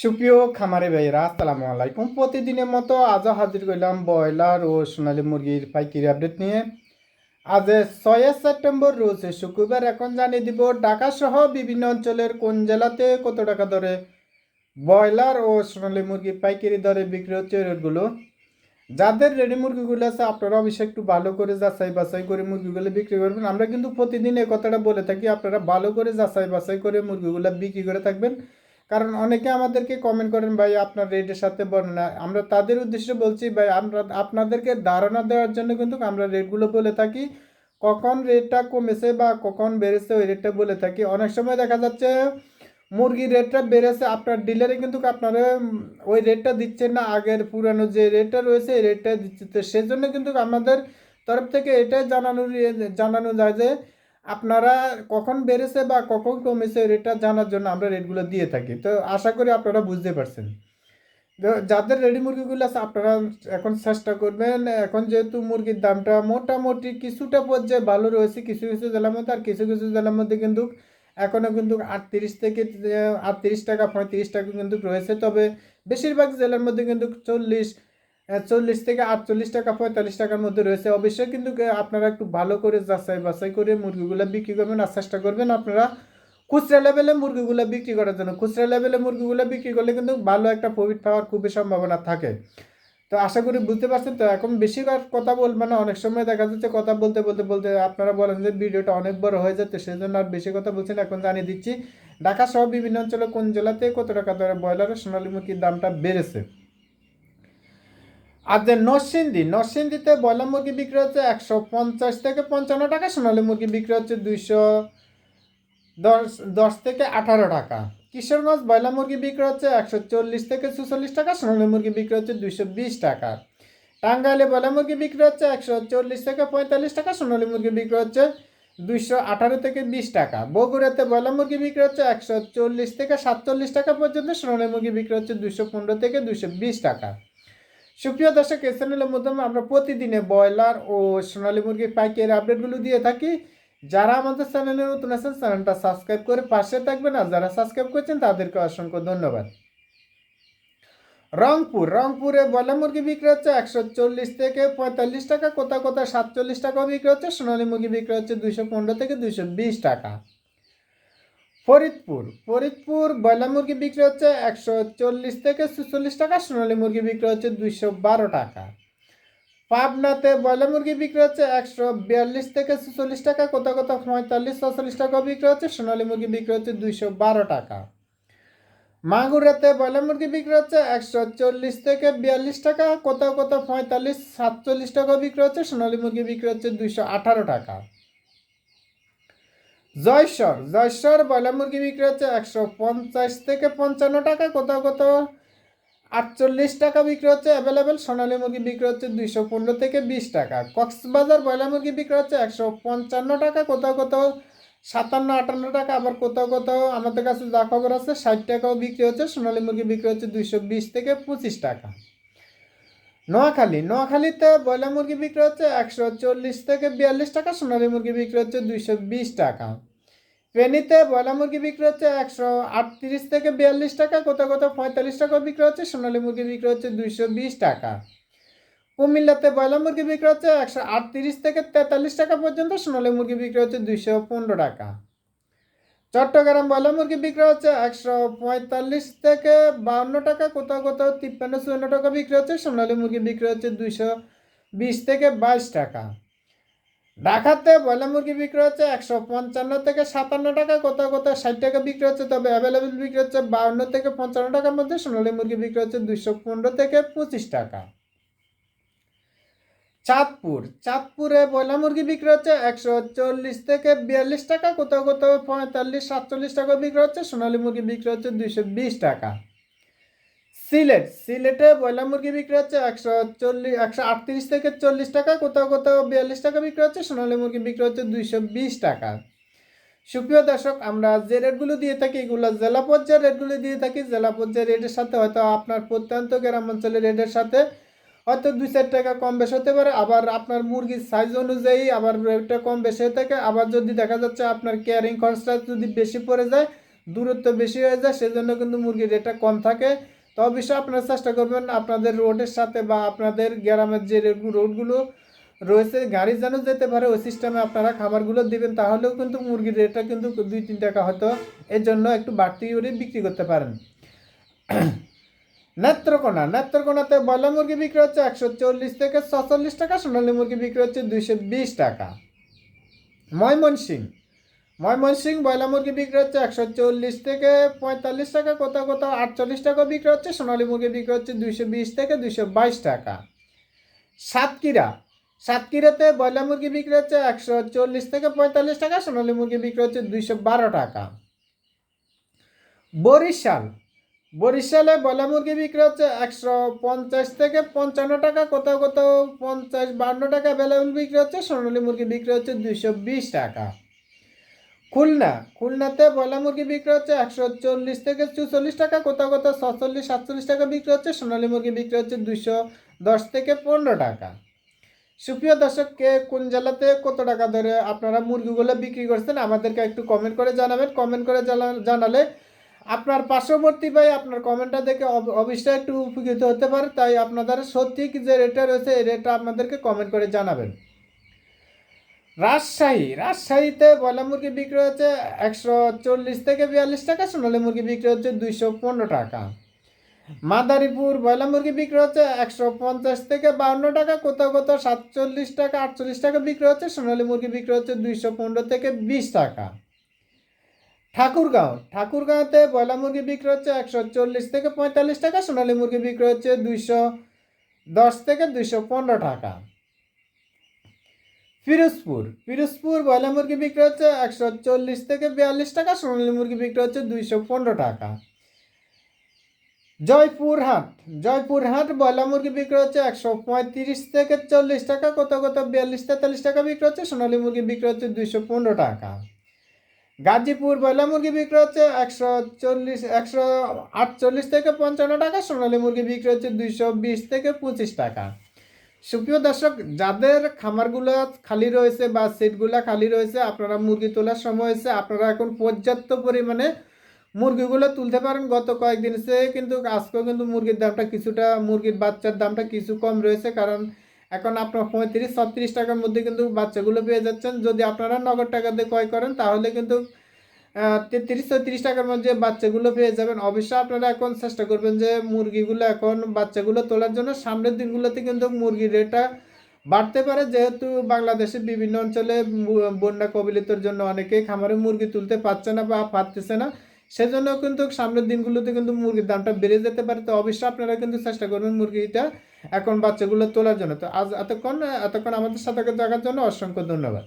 সুপ্রিয় খামারে ভাইয়েরা, আসসালামু আলাইকুম। প্রতিদিনের মতো আজও হাজির করলাম ব্রয়লার ও সোনালী মুরগির পাইকারি আপডেট নিয়ে। আজ ছয় সেপ্টেম্বর, রোজ শুক্রবার এখন জানিয়ে দিব ঢাকা সহ বিভিন্ন অঞ্চলের কোন জেলাতে কত টাকা দরে ব্রয়লার ও সোনালী মুরগি পাইকারি দরে বিক্রি হচ্ছে রেটগুলো যাদের রেডি মুরগিগুলো আছে, আপনারা অবশ্যই একটু ভালো করে যাচাই বাছাই করে মুরগিগুলো বিক্রি করবেন। আমরা কিন্তু প্রতিদিন এই কথাটা বলে থাকি, আপনারা ভালো করে যাচাই বাছাই করে মুরগিগুলো বিক্রি করে থাকবেন। কারণ অনেকে আমাদেরকে কমেন্ট করেন, ভাই, আপনার রেটের সাথে বর্ণনা। আমরা তাদের উদ্দেশ্যে বলছি, ভাই, আমরা, আপনাদেরকে ধারণা দেওয়ার জন্য কিন্তু আমরা রেটগুলো বলে থাকি। কখন রেটটা কমেছে বা কখন বেড়েছে ওই রেটটা বলে থাকি। অনেক সময় দেখা যাচ্ছে মুরগির রেটটা বেড়েছে, আপনার ডিলারে কিন্তু আপনারা ওই রেটটা দিচ্ছেন না। আগের পুরানো যে রেটটা রয়েছে, এই রেটটা দিচ্ছে। তো সেজন্য কিন্তু আমাদের তরফ থেকে এটাই জানানো জানানো যায় যে আপনারা কখন বেড়েছে বা কখন কমেছে রেটটা জানার জন্য আমরা রেটগুলো দিয়ে থাকি। তো আশা করি আপনারা বুঝতে পারছেন। যাদের রেডি মুরগিগুলো আছে, আপনারা এখন চেষ্টা করবেন, এখন যেহেতু মুরগির দামটা মোটামুটি কিছুটা পর্যায়ে ভালো রয়েছে, কিছু কিছু জেলার মধ্যে আর কিছু কিছু জেলার মধ্যে কিন্তু এখনও কিন্তু আটত্রিশ থেকে, আটত্রিশ টাকা, পঁয়ত্রিশ টাকা কিন্তু রয়েছে। তবে বেশিরভাগ জেলার মধ্যে কিন্তু চল্লিশ চল্লিশ থেকে আটচল্লিশ টাকা, পঁয়তাল্লিশ টাকার মধ্যে রয়েছে। অবশ্যই কিন্তু আপনারা একটু ভালো করে যাচাই বাছাই করে মুরগিগুলো বিক্রি করবেন আর চেষ্টা করবেন আপনারা খুচরা লেভেলে মুরগিগুলো বিক্রি করার জন্য। খুচরা লেভেলে মুরগিগুলো বিক্রি করলে কিন্তু ভালো একটা প্রফিট পাওয়ার খুবই সম্ভাবনা থাকে। তো আশা করি বুঝতে পারছেন। তো এখন বেশিবার কথা বলব না অনেক সময় দেখা যাচ্ছে কথা বলতে বলতে বলতে আপনারা বলেন যে ভিডিওটা অনেক বড় হয়ে যাচ্ছে সেই জন্য আর বেশি কথা বলছেন এখন জানিয়ে দিচ্ছি ঢাকা সহ বিভিন্ন অঞ্চলে কোন জেলাতে কত টাকা দরে ব্রয়লার ও সোনালী মুরগির দামটা বেড়েছে? আর যে নরসিংদী, নরসিংদীতে ব্রয়লার মুরগি বিক্রি হচ্ছে একশো পঞ্চাশ থেকে পঞ্চান্ন টাকা, সোনালী মুরগি বিক্রি হচ্ছে দুইশো দশ দশ থেকে আঠারো টাকা। কিশোরগঞ্জ ব্রয়লার মুরগি বিক্রি হচ্ছে একশো চল্লিশ থেকে চুচল্লিশ টাকা, সোনালী মুরগি বিক্রি হচ্ছে দুইশো বিশ টাকা। টাঙ্গাইলে ব্রয়লার মুরগি বিক্রি হচ্ছে একশো চল্লিশ থেকে পঁয়তাল্লিশ টাকা, সোনালী মুরগি বিক্রি হচ্ছে দুইশো আঠারো থেকে বিশ টাকা। বগুড়াতে ব্রয়লার মুরগি বিক্রি হচ্ছে একশো চল্লিশ থেকে সাতচল্লিশ টাকা পর্যন্ত, সোনালী মুরগি বিক্রি হচ্ছে দুইশো পনেরো থেকে দুইশো বিশ টাকা। সুপ্রিয় দর্শক, এই চ্যানেলের মাধ্যমে আমরা প্রতিদিনে ব্রয়লার ও সোনালী মুরগির পাইকারি আপডেটগুলো দিয়ে থাকি। যারা আমাদের চ্যানেলে নতুন আছেন, চ্যানেলটা সাবস্ক্রাইব করে পাশে থাকবেন আর যারা সাবস্ক্রাইব করছেন, তাদেরকে অসংখ্য ধন্যবাদ। রংপুর, রংপুরে ব্রয়লার মুরগি বিক্রি হচ্ছে একশো চল্লিশ থেকে পঁয়তাল্লিশ টাকা কোথাও কোথাও সাতচল্লিশ টাকাও বিক্রি হচ্ছে, সোনালী মুরগি বিক্রি হচ্ছে দুইশো পনেরো থেকে দুইশো বিশ টাকা। ফরিদপুর। ফরিদপুর ব্রয়লার মুরগি বিক্রি হচ্ছে একশো চল্লিশ থেকে চুচল্লিশ টাকা, সোনালী মুরগি বিক্রি হচ্ছে দুইশো বারো টাকা। পাবনাতে ব্রয়লার মুরগি বিক্রি হচ্ছে একশো বিয়াল্লিশ থেকে চুচল্লিশ টাকা, কোথাও কোথাও পঁয়তাল্লিশ ছচল্লিশ টাকাও বিক্রি হচ্ছে, সোনালী মুরগি বিক্রি হচ্ছে দুইশো বারো টাকা। মাগুরাতে ব্রয়লার মুরগি বিক্রি হচ্ছে একশো চল্লিশ থেকে বিয়াল্লিশ টাকা, কোথাও কোথাও পঁয়তাল্লিশ, সাতচল্লিশ টাকাও বিক্রি হচ্ছে, সোনালী মুরগি বিক্রি হচ্ছে দুইশো আঠারো টাকা। জয়সর জয়সর ব্রয়লার মুরগি বিক্রি হচ্ছে একশো পঞ্চাশ থেকে পঞ্চান্ন টাকা, কোথাও কোথাও আটচল্লিশ টাকা বিক্রি হচ্ছে অ্যাভেলেবেল সোনালী মুরগি বিক্রি হচ্ছে দুইশো পনেরো থেকে বিশ টাকা। কক্সবাজার ব্রয়লার মুরগি বিক্রি হচ্ছে একশো পঞ্চান্ন টাকা, কোথাও কোথাও সাতান্ন, আটান্ন টাকা, আবার কোথাও কোথাও আমাদের কাছে যা খবর আছে, ষাট টাকাও বিক্রি হচ্ছে, সোনালী মুরগি বিক্রি হচ্ছে দুইশো বিশ থেকে পঁচিশ টাকা। নোয়াখালী, নোয়াখালীতে ব্রয়লার মুরগি বিক্রি হচ্ছে একশো চল্লিশ থেকে বিয়াল্লিশ টাকা, সোনালী মুরগি বিক্রি হচ্ছে দুইশো বিশ টাকা। ফেনীতে ব্রয়লার মুরগি বিক্রি হচ্ছে একশো আটত্রিশ থেকে বিয়াল্লিশ টাকা, কোথাও কোথাও পঁয়তাল্লিশ টাকা বিক্রি হচ্ছে, সোনালী মুরগি বিক্রি হচ্ছে দুইশো বিশ টাকা। কুমিল্লাতে ব্রয়লার মুরগি বিক্রি হচ্ছে একশো আটত্রিশ থেকে তেতাল্লিশ টাকা পর্যন্ত, সোনালী মুরগি বিক্রি হচ্ছে দুইশো পনেরো টাকা। চট্টগ্রাম ব্রয়লার মুরগি বিক্রি হচ্ছে একশো পঁয়তাল্লিশ থেকে বাউন্ন টাকা, কোথাও কোথাও তিপ্পান্ন চুয়ান্ন টাকা বিক্রি হচ্ছে, সোনালী মুরগি বিক্রি হচ্ছে দুইশো বিশ থেকে বাইশ টাকা। ঢাকাতে ব্রয়লার মুরগি বিক্রি হচ্ছে একশো পঞ্চান্ন থেকে সাতান্ন টাকা, কোথাও কোথাও ষাট টাকা বিক্রি হচ্ছে, তবে অ্যাভেলেবেল বিক্রি হচ্ছে বাউন্ন থেকে পঞ্চান্ন টাকার মধ্যে, সোনালী মুরগি বিক্রি হচ্ছে দুইশো পনেরো থেকে পঁচিশ টাকা। চাঁদপুর। চাঁদপুরে ব্রয়লার মুরগি বিক্রি হচ্ছে একশো চল্লিশ থেকে বিয়াল্লিশ টাকা, কোথাও কোথাও পঁয়তাল্লিশ, সাতচল্লিশ টাকা বিক্রি হচ্ছে, সোনালী মুরগি বিক্রি হচ্ছে দুইশো বিশ টাকা। সিলেট, সিলেটে ব্রয়লার মুরগি বিক্রি হচ্ছে একশো চল্লিশ, একশো আটত্রিশ থেকে চল্লিশ টাকা, কোথাও কোথাও বিয়াল্লিশ টাকা বিক্রি হচ্ছে, সোনালী মুরগি বিক্রি হচ্ছে দুইশো বিশ টাকা। সুপ্রিয় দর্শক, আমরা যে রেটগুলো দিয়ে থাকি এগুলো জেলা পর্যায়ের রেটগুলো দিয়ে থাকি। জেলা পর্যায়ের রেটের সাথে হয়তো আপনার প্রত্যন্ত গ্রাম অঞ্চলের রেটের সাথে হয়তো দুই চার টাকা কম বেশি হতে পারে, আবার আপনার মুরগির সাইজ অনুযায়ী আবার রেটটা কম বেশি হয়ে থাকে। আবার যদি দেখা যাচ্ছে আপনার কেয়ারিং খরচটা যদি বেশি পড়ে যায়, দূরত্ব বেশি হয়ে যায়, সেজন্য কিন্তু মুরগির রেটটা কম থাকে। তো অবশ্যই আপনারা চেষ্টা করবেন আপনাদের রোডের সাথে বা আপনাদের গ্রামের যে রোডগুলো রয়েছে, গাড়ি যেন যেতে পারে, ওই সিস্টেমে আপনারা খাবারগুলো দিবেন, তাহলেও কিন্তু মুরগির রেটটা কিন্তু দুই তিন টাকা হয়তো এর জন্য একটু বাড়তি করে বিক্রি করতে পারেন। নেত্রকোনা, নেত্রকোনাতে বয়লা মুরগি বিক্রি হচ্ছে একশো চল্লিশ থেকে ছচল্লিশ টাকা, সোনালী মুরগি বিক্রি হচ্ছে দুইশো বিশ টাকা। ময়মনসিং ময়মনসিং বয়লা মুরগি বিক্রি হচ্ছে একশো চল্লিশ থেকে পঁয়তাল্লিশ টাকা, কোথাও কোথাও আটচল্লিশ টাকা বিক্রি হচ্ছে, সোনালী মুরগি বিক্রি হচ্ছে দুইশো বিশ থেকে দুইশো বাইশ টাকা। সাতক্ষীরা, সাতক্ষীরাতে বয়লা মুরগি বিক্রি হচ্ছে একশো চল্লিশ থেকে পঁয়তাল্লিশ টাকা, সোনালী মুরগি বিক্রি হচ্ছে দুইশো বারো টাকা। বরিশাল বরিশালে বয়লা মুরগি বিক্রি হচ্ছে একশো পঞ্চাশ থেকে পঞ্চান্ন টাকা, কোথাও কোথাও পঞ্চাশ বান্ন টাকা অ্যাভেলেবল বিক্রি হচ্ছে, সোনালী মুরগি বিক্রি হচ্ছে দুইশো বিশ টাকা। খুলনা, খুলনাতে বয়লা মুরগি বিক্রি হচ্ছে একশো চল্লিশ থেকে চুচল্লিশ টাকা, কোথাও কোথাও সাতচল্লিশ সাতচল্লিশ টাকা বিক্রি হচ্ছে, সোনালী মুরগি বিক্রি হচ্ছে দুইশো দশ থেকে পনেরো টাকা। সুপ্রিয় দর্শককে কোন জেলাতে কত টাকা ধরে আপনারা মুরগিগুলো বিক্রি করছেন, আমাদেরকে একটু কমেন্ট করে জানাবেন। কমেন্ট করে জানা- জানালে আপনার পার্শ্ববর্তী ভাই আপনার কমেন্টটা দেখে অব- অবশ্যই একটু উপকৃত হতে পারে, তাই আপনাদের সত্যি যে রেটটা রয়েছে, এই রেটটা আপনাদেরকে কমেন্ট করে জানাবেন। রাজশাহী, রাজশাহীতে বয়লা মুরগি বিক্রি হচ্ছে একশো চল্লিশ থেকে বিয়াল্লিশ টাকা, সোনালী মুরগি বিক্রি হচ্ছে দুইশো পনেরো টাকা। মাদারীপুর বয়লা মুরগি বিক্রি হচ্ছে একশো পঞ্চাশ থেকে বাউন্ন টাকা, কোথাও কোথাও সাতচল্লিশ টাকা, আটচল্লিশ টাকা বিক্রি হচ্ছে, সোনালী মুরগি বিক্রি হচ্ছে দুইশো পনেরো থেকে বিশ টাকা। ঠাকুরগাঁও। ঠাকুরগাঁওতে বয়লা মুরগি বিক্রি হচ্ছে একশো চল্লিশ থেকে পঁয়তাল্লিশ টাকা, সোনালী মুরগি বিক্রি হচ্ছে দুইশো দশ থেকে দুইশো পনেরো টাকা। ফিরোজপুর। ফিরোজপুর বয়লা মুরগি বিক্রি হচ্ছে একশো চল্লিশ থেকে বিয়াল্লিশ টাকা, সোনালী মুরগি বিক্রি হচ্ছে দুইশো পনেরো টাকা। জয়পুরহাট। জয়পুরহাট বয়লা মুরগি বিক্রি হচ্ছে একশো পঁয়ত্রিশ থেকে চল্লিশ টাকা, কত কোথাও বিয়াল্লিশ তেতাল্লিশ টাকা বিক্রি হচ্ছে, সোনালী মুরগি বিক্রি হচ্ছে দুইশো পনেরো টাকা। গাজীপুর বয়লা মুরগি বিক্রি হচ্ছে একশো চল্লিশ, একশো আটচল্লিশ থেকে পঞ্চান্ন টাকা, সোনালী মুরগি বিক্রি হচ্ছে দুইশো বিশ থেকে পঁচিশ টাকা। সুপ্রিয় দর্শক, যাদের খামারগুলো খালি রয়েছে বা সিটগুলো খালি রয়েছে, আপনারা মুরগি তোলার সময় হয়েছে আপনারা এখন পর্যাপ্ত পরিমাণে মুরগিগুলো তুলতে পারেন। গত কয়েকদিন সে কিন্তু, আজকেও কিন্তু মুরগির দামটা কিছুটা, মুরগির বাচ্চার দামটা কিছু কম রয়েছে, কারণ এখন আপনার পঁয়ত্রিশ, ছত্রিশ টাকার মধ্যে কিন্তু বাচ্চাগুলো পেয়ে যাচ্ছেন। যদি আপনারা নগদ টাকা দিয়ে ক্রয় করেন, তাহলে কিন্তু তেত্রিশ চৌত্রিশ টাকার মধ্যে বাচ্চাগুলো পেয়ে যাবেন। অবশ্যই আপনারা এখন চেষ্টা করবেন যে মুরগিগুলো এখন বাচ্চাগুলো তোলার জন্য। সামনের দিনগুলোতে কিন্তু মুরগির রেটটা বাড়তে পারে। যেহেতু বাংলাদেশের বিভিন্ন অঞ্চলে বন্যা কবলিতর জন্য অনেকেই খামারে মুরগি তুলতে পারছে না বা পারতেছে না। সেজন্য কিন্তু সামনের দিনগুলোতে কিন্তু মুরগির দামটা বেড়ে যেতে পারে। তো অবশ্যই আপনারা কিন্তু চেষ্টা করবেন মুরগিটা এখন বাচ্চাগুলো তোলার জন্য। তো আজ এতক্ষণ এতক্ষণ আমাদের সাথে দেখার জন্য অসংখ্য ধন্যবাদ।